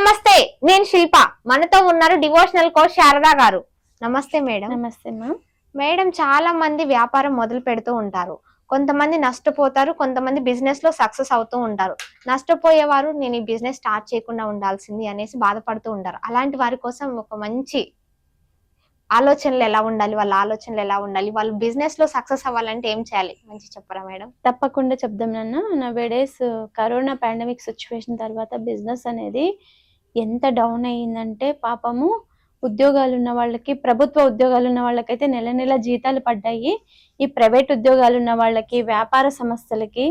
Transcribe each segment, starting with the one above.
నమస్తే నేను శిల్ప. మనతో ఉన్నారు డివోషనల్ కోచ్ శారదా గారు. నమస్తే మేడం. నమస్తే మ్యామ్. మేడం చాలా మంది వ్యాపారం మొదలు పెడుతూ ఉంటారు. కొంతమంది నష్టపోతారు కొంతమంది బిజినెస్లో సక్సెస్ అవుతూ ఉంటారు. నష్టపోయేవారు నేను ఈ బిజినెస్ స్టార్ట్ చేయకుండా ఉండాల్సింది అనేసి బాధపడుతూ ఉంటారు. అలాంటి వారి కోసం ఒక మంచి ఆలోచనలు ఎలా ఉండాలి వాళ్ళ ఆలోచనలు ఎలా ఉండాలి వాళ్ళు బిజినెస్లో సక్సెస్ అవ్వాలంటే ఏం చేయాలి? మంచి చెప్పరా మేడం? తప్పకుండా చెప్దాం నాన్న. నా వేడేస్ కరోనా పాండమిక్ సిచ్యువేషన్ తర్వాత బిజినెస్ అనేది ఎంత డౌన్ అయ్యిందంటే పాపము ఉద్యోగాలు ఉన్న వాళ్ళకి ప్రభుత్వ ఉద్యోగాలు ఉన్న వాళ్ళకైతే నెల నెల జీతాలు పడ్డాయి. ఈ ప్రైవేట్ ఉద్యోగాలు ఉన్న వాళ్ళకి వ్యాపార సంస్థలకి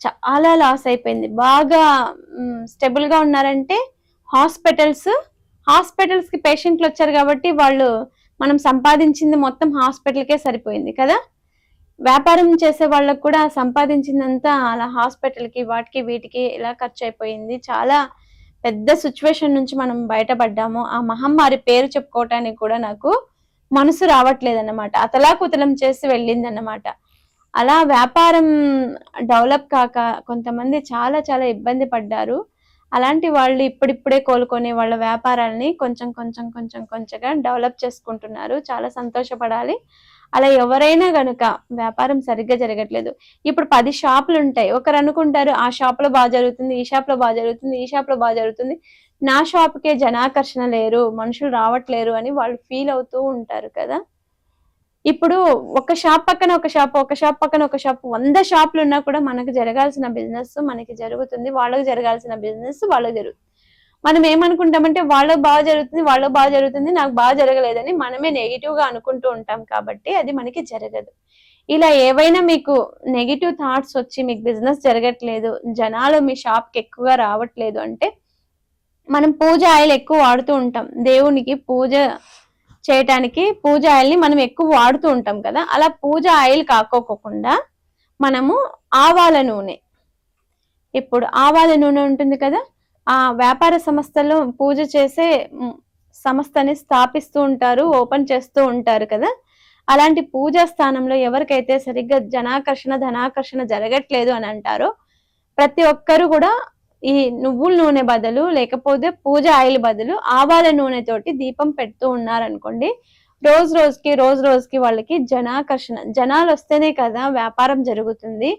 చాలా లాస్ అయిపోయింది. బాగా స్టెబుల్గా ఉన్నారంటే హాస్పిటల్స్. హాస్పిటల్స్కి పేషెంట్లు వచ్చారు కాబట్టి వాళ్ళు మనం సంపాదించింది మొత్తం హాస్పిటల్కే సరిపోయింది కదా. వ్యాపారం చేసే వాళ్ళకు కూడా సంపాదించిందంతా అలా హాస్పిటల్కి వాటికి వీటికి ఇలా ఖర్చు అయిపోయింది. చాలా పెద్ద సిచ్యువేషన్ నుంచి మనం బయటపడ్డాము ఆ మహమ్మారి పేరు చెప్పుకోవటానికి కూడా నాకు మనసు రావట్లేదు అన్నమాట అతలాకుతలం చేసి వెళ్ళింది అన్నమాట అలా వ్యాపారం డెవలప్ కాక కొంతమంది చాలా చాలా ఇబ్బంది పడ్డారు. అలాంటి వాళ్ళు ఇప్పుడిప్పుడే కోలుకొని వాళ్ళ వ్యాపారాల్ని కొంచెం కొంచెం కొంచెం కొంచెంగా డెవలప్ చేసుకుంటున్నారు. చాలా సంతోషపడాలి. అలా ఎవరైనా గనుక వ్యాపారం సరిగ్గా జరగట్లేదు. ఇప్పుడు పది షాపులు ఉంటాయి. ఒకరు అనుకుంటారు ఆ షాప్లో బాగా జరుగుతుంది ఈ షాప్లో బాగా జరుగుతుంది ఈ షాప్లో బాగా జరుగుతుంది. నా షాప్కే జనాకర్షణ లేరు మనుషులు రావట్లేరు అని వాళ్ళు ఫీల్ అవుతూ ఉంటారు కదా. ఇప్పుడు ఒక షాప్ పక్కన ఒక షాప్ ఒక షాప్ పక్కన ఒక షాప్ వంద షాపులు ఉన్నా కూడా మనకు జరగాల్సిన బిజినెస్ మనకి జరుగుతుంది వాళ్ళకి జరగాల్సిన బిజినెస్ వాళ్ళకి జరుగుతుంది మనం ఏమనుకుంటామంటే వాళ్ళకి బాగా జరుగుతుంది వాళ్ళకి బాగా జరుగుతుంది నాకు బాగా జరగలేదని మనమే నెగిటివ్గా అనుకుంటూ ఉంటాం కాబట్టి అది మనకి జరగదు. ఇలా ఏవైనా మీకు నెగిటివ్ థాట్స్ వచ్చి మీకు బిజినెస్ జరగట్లేదు జనాలు మీ షాప్కి ఎక్కువగా రావట్లేదు అంటే మనం పూజ ఆయిల్ ఎక్కువ వాడుతూ ఉంటాం. దేవునికి పూజ చేయటానికి పూజ ఆయిల్ని మనం ఎక్కువ వాడుతూ ఉంటాం కదా. అలా పూజ ఆయిల్ కాకోకుండా మనము ఆవాల నూనె. ఇప్పుడు ఆవాల నూనె ఉంటుంది కదా ఆ వ్యాపార సంస్థలో పూజ చేసే సంస్థని స్థాపిస్తూ ఉంటారు ఓపెన్ చేస్తూ ఉంటారు కదా. అలాంటి పూజా స్థానంలో ఎవరికైతే సరిగ్గా జనాకర్షణ ధనాకర్షణ జరగట్లేదు అని అంటారో ప్రతి ఒక్కరు కూడా ఈ నువ్వుల నూనె బదులు లేకపోతే పూజ ఆయిల్ బదులు ఆవాల నూనె తోటి దీపం పెడుతూ ఉన్నారనుకోండి రోజు రోజుకి రోజు రోజుకి వాళ్ళకి జనాకర్షణ జనాలు వస్తేనే కదా వ్యాపారం జరుగుతుంది.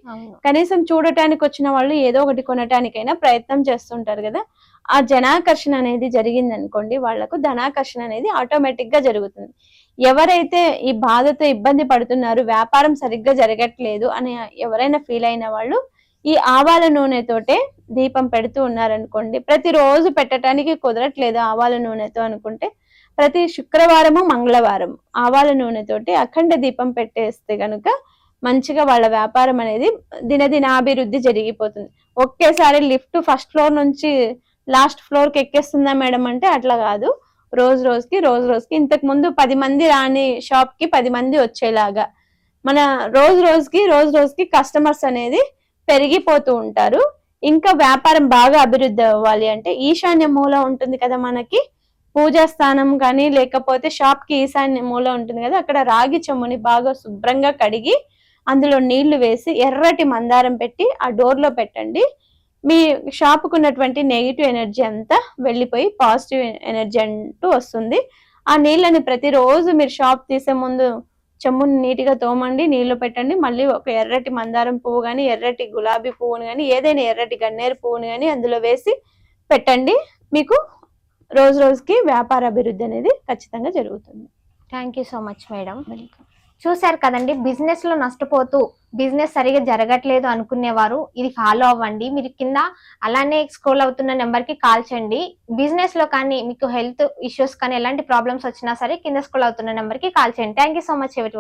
కనీసం చూడటానికి వచ్చిన వాళ్ళు ఏదో ఒకటి కొనటానికైనా ప్రయత్నం చేస్తుంటారు కదా. ఆ జనాకర్షణ అనేది జరిగింది అనుకోండి వాళ్ళకు ధనాకర్షణ అనేది ఆటోమేటిక్గా జరుగుతుంది. ఎవరైతే ఈ బాధతో ఇబ్బంది పడుతున్నారు వ్యాపారం సరిగ్గా జరగట్లేదు అని ఎవరైనా ఫీల్ అయిన వాళ్ళు ఈ ఆవాల నూనెతోటే దీపం పెడుతూ ఉన్నారనుకోండి ప్రతిరోజు పెట్టడానికి కుదరట్లేదు ఆవాల నూనెతో అనుకుంటే ప్రతి శుక్రవారము మంగళవారం ఆవాల నూనెతోటి అఖండ దీపం పెట్టేస్తే కనుక మంచిగా వాళ్ళ వ్యాపారం అనేది దినదినాభివృద్ధి జరిగిపోతుంది. ఒకేసారి లిఫ్ట్ ఫస్ట్ ఫ్లోర్ నుంచి లాస్ట్ ఫ్లోర్కి ఎక్కేస్తుందా మేడం అంటే అట్లా కాదు. రోజు రోజుకి రోజు రోజుకి. ఇంతకు ముందు పది మంది రాని షాప్కి పది మంది వచ్చేలాగా. మన రోజు రోజుకి రోజు రోజుకి కస్టమర్స్ అనేది పెరిగిపోతూ ఉంటారు. ఇంకా వ్యాపారం బాగా అభివృద్ధి అవ్వాలి అంటే ఈశాన్య మూల ఉంటుంది కదా మనకి. పూజా స్థానం కానీ లేకపోతే షాప్కి ఈశాన్య మూల ఉంటుంది కదా అక్కడ రాగి చెమ్ముని బాగా శుభ్రంగా కడిగి అందులో నీళ్ళు వేసి ఎర్రటి మందారం పెట్టి ఆ డోర్లో పెట్టండి. మీ షాప్కు ఉన్నటువంటి నెగిటివ్ ఎనర్జీ అంతా వెళ్ళిపోయి పాజిటివ్ ఎనర్జీ అంటూ వస్తుంది. ఆ నీళ్ళని ప్రతిరోజు మీరు షాప్ తీసే ముందు చెమ్ముని నీట్గా తోమండి నీళ్ళు పెట్టండి. మళ్ళీ ఒక ఎర్రటి మందారం పువ్వు కానీ ఎర్రటి గులాబీ పువ్వును కానీ ఏదైనా ఎర్రటి గన్నేరు పువ్వును కానీ అందులో వేసి పెట్టండి. మీకు రోజు రోజుకి వ్యాపార అభివృద్ధి అనేది ఖచ్చితంగా జరుగుతుంది. Thank you so much madam చూశారు కదండి బిజినెస్లో నష్టపోతూ బిజినెస్ సరిగా జరగట్లేదు అనుకునేవారు ఇది ఫాలో అవ్వండి. మీరు కింద అలానే స్క్రోల్ అవుతున్న నెంబర్కి కాల్ చేయండి. బిజినెస్లో కానీ మీకు హెల్త్ ఇష్యూస్ కానీ ఎలాంటి ప్రాబ్లమ్స్ వచ్చినా సరే కింద స్క్రోల్ అవుతున్న నెంబర్కి కాల్ చేయండి. థ్యాంక్ యూ సో మచ్ ఎవరి